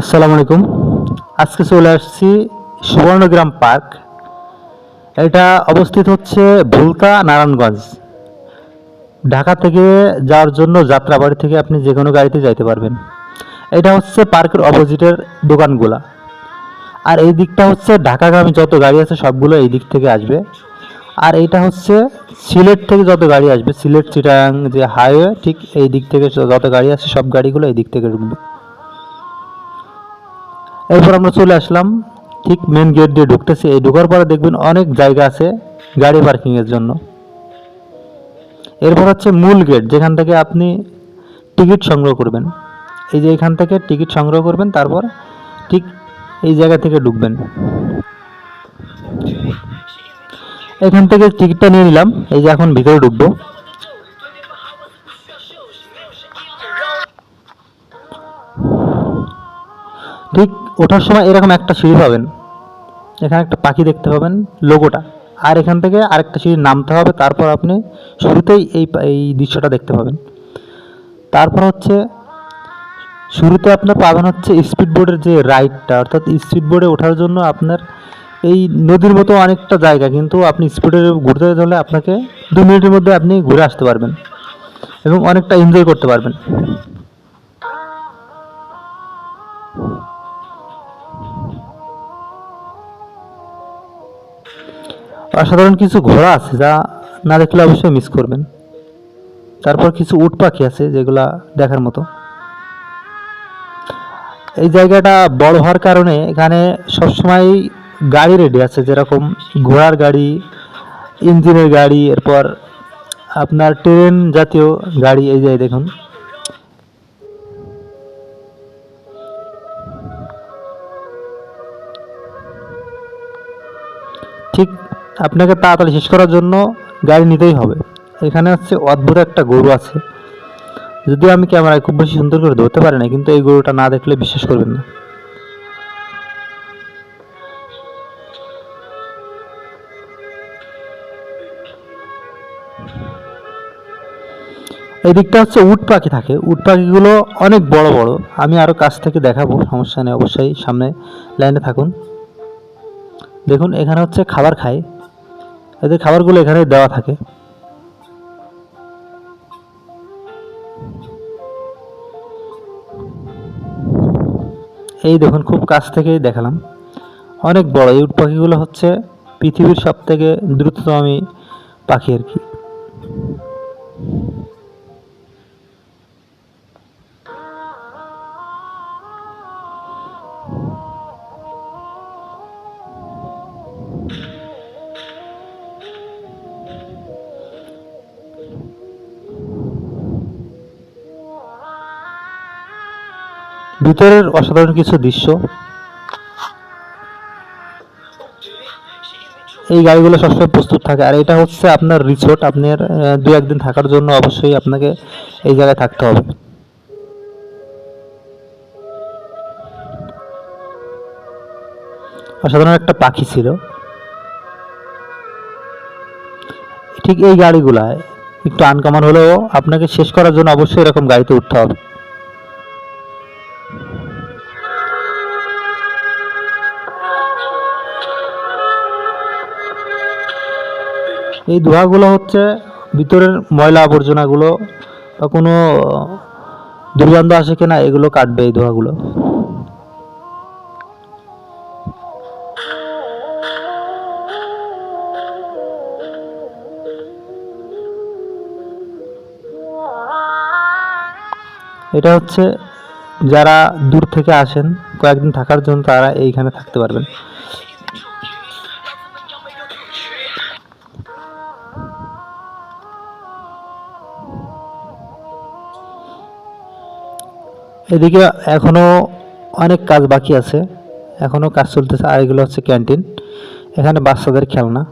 আসসালামু আলাইকুম। আজকে চলে আসছি সুবর্ণগ্রাম পার্ক। এটা অবস্থিত হচ্ছে ভুলতা নারায়ণগঞ্জ। ঢাকা থেকে যাওয়ার জন্য যাত্রাবাড়ি থেকে আপনি যে কোনো গাড়িতে যাইতে পারবেন। এটা হচ্ছে পার্কের অপোজিটের দোকানগুলা। আর এই দিকটা হচ্ছে ঢাকাগামী যত গাড়ি আছে সবগুলো এই দিক থেকে আসবে। আর এইটা হচ্ছে সিলেট থেকে যত গাড়ি আসবে, সিলেট, চিটাং, যে হাইওয়ে ঠিক এই দিক থেকে যত গাড়ি আছে সব গাড়িগুলো এই দিক থেকে ঢুকবে। এরপর আমরা চলে আসলাম। ঠিক মেন গেট দিয়ে ঢুকতেছি। এই ঢোকার পরে দেখবেন অনেক জায়গা আছে গাড়ি পার্কিং এর জন্য। এরপর হচ্ছে মূল গেট যেখান থেকে আপনি টিকিট সংগ্রহ করবেন। এই যে এখান থেকে টিকিট সংগ্রহ করবেন, তারপর ঠিক এই জায়গা থেকে ঢুকবেন। এখান থেকে টিকিটটা নিয়ে নিলাম। এই যে এখন ভিতরে ঢুকবো। ঠিক ওঠার সময় এরকম একটা সিঁড়ি পাবেন। এখানে একটা পাখি দেখতে পাবেন, লোগোটা। আর এখান থেকে আরেকটা সিঁড়ি নামতে হবে, তারপর আপনি শুরুতেই এই এই দৃশ্যটা দেখতে পাবেন। তারপর হচ্ছে, শুরুতে আপনার পাবেন হচ্ছে স্পিড বোর্ডের যে রাইডটা, অর্থাৎ স্পিড বোর্ডে ওঠার জন্য আপনার এই নদীর মতো অনেকটা জায়গা, কিন্তু আপনি স্পিডে ঘুরতে হলে আপনাকে দু মিনিটের মধ্যে আপনি ঘুরে আসতে পারবেন এবং অনেকটা এনজয় করতে পারবেন। অসাধারণ কিছু ঘোড়া আছে যা না দেখলে অবশ্যই মিস করবেন। তারপর কিছু উট পাখি আছে যেগুলা দেখার মতো। এই জায়গাটা বড় হওয়ার কারণে এখানে সবসময় গাড়ি রেডি আছে, যেরকম ঘোড়ার গাড়ি, ইঞ্জিনের গাড়ি, এরপর আপনার ট্রেন জাতীয় গাড়ি, এই যে দেখুন। ঠিক আপনাকে তাড়াতাড়ি শেষ করার জন্য গাড়ি নিতেই হবে। এখানে হচ্ছে অদ্ভুত একটা গরু আছে। যদিও আমি ক্যামেরায় খুব বেশি সুন্দর করে ধরতে পারি না, কিন্তু এই গরুটা না দেখলে বিশ্বাস করবেন না। এই দিকটা হচ্ছে উট পাখি থাকে। উট পাখিগুলো অনেক বড় বড়। আমি আরও কাছ থেকে দেখাবো, সমস্যা নেই, অবশ্যই সামনে লাইনে থাকুন। দেখুন, এখানে হচ্ছে খাবার খায়। এদের খাবারগুলো এখানে দেওয়া থাকে। এই দেখুন, খুব কাছ থেকেই দেখালাম। অনেক বড় এই উট পাখিগুলো হচ্ছে পৃথিবীর সব থেকে দ্রুততম পাখি আর কি। ভিতরের অসাধারণ কিছু দৃশ্য। এই গাড়িগুলো সবসময় প্রস্তুত থাকে। আর এটা হচ্ছে আপনার রিসোর্ট আপনার দু একদিন থাকার জন্য অবশ্যই আপনাকে এই জায়গায় থাকতে হবে। অসাধারণ একটা পাখি ছিল। ঠিক এই গাড়িগুলা একটু আনকমন হলেও আপনাকে শেষ করার জন্য অবশ্যই এরকম গাড়িতে উঠতে হবে। এই ধোঁয়াগুলো হচ্ছে ভিতরের ময়লা আবর্জনাগুলো, বা কোনো দুর্গন্ধ আসে কিনা এগুলো কাটবে এই ধোঁয়াগুলো এটা হচ্ছে যারা দূর থেকে আসেন, কয়েকদিন থাকার জন্য তারা এইখানে থাকতে পারবেন। এদিকে এখনও অনেক কাজ বাকি আছে। এখনও কাজ চলতেছে, আর এগুলো হচ্ছে ক্যান্টিন। এখানে বাচ্চাদের খেলনা।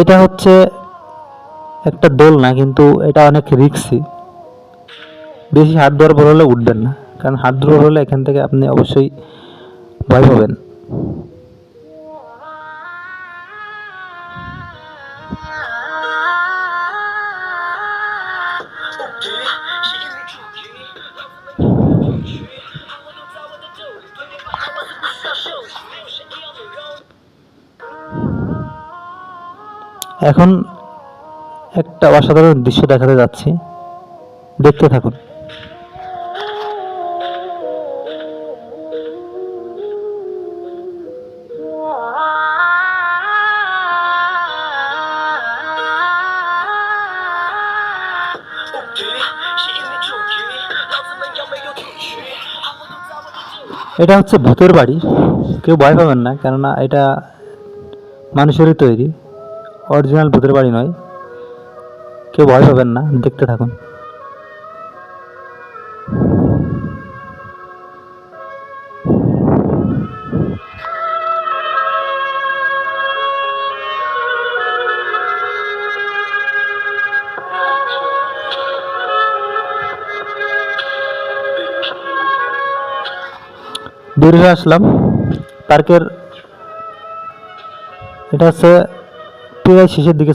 এটা হচ্ছে একটা দোলনা, কিন্তু এটা অনেক রিক্সি। বেশি হাত দেওয়ার পর হলে উঠবেন না। কারণ হাত দুর্বল হলে এখান থেকে আপনি অবশ্যই ভয় পাবেন। এখন একটা অসাধারণ দৃশ্য দেখাতে যাচ্ছি। দেখতে থাকুন। এটা হচ্ছে ভূতের বাড়ি। কেউ ভয় পাবেন না, কেননা এটা মানুষেরই তৈরি। অরিজিনাল ভূতের বাড়ি নয়। কেউ ভয় পাবেন না, দেখতে থাকুন। বের আসলাম। পার্কের এটা হচ্ছে প্রায় শেষের দিকে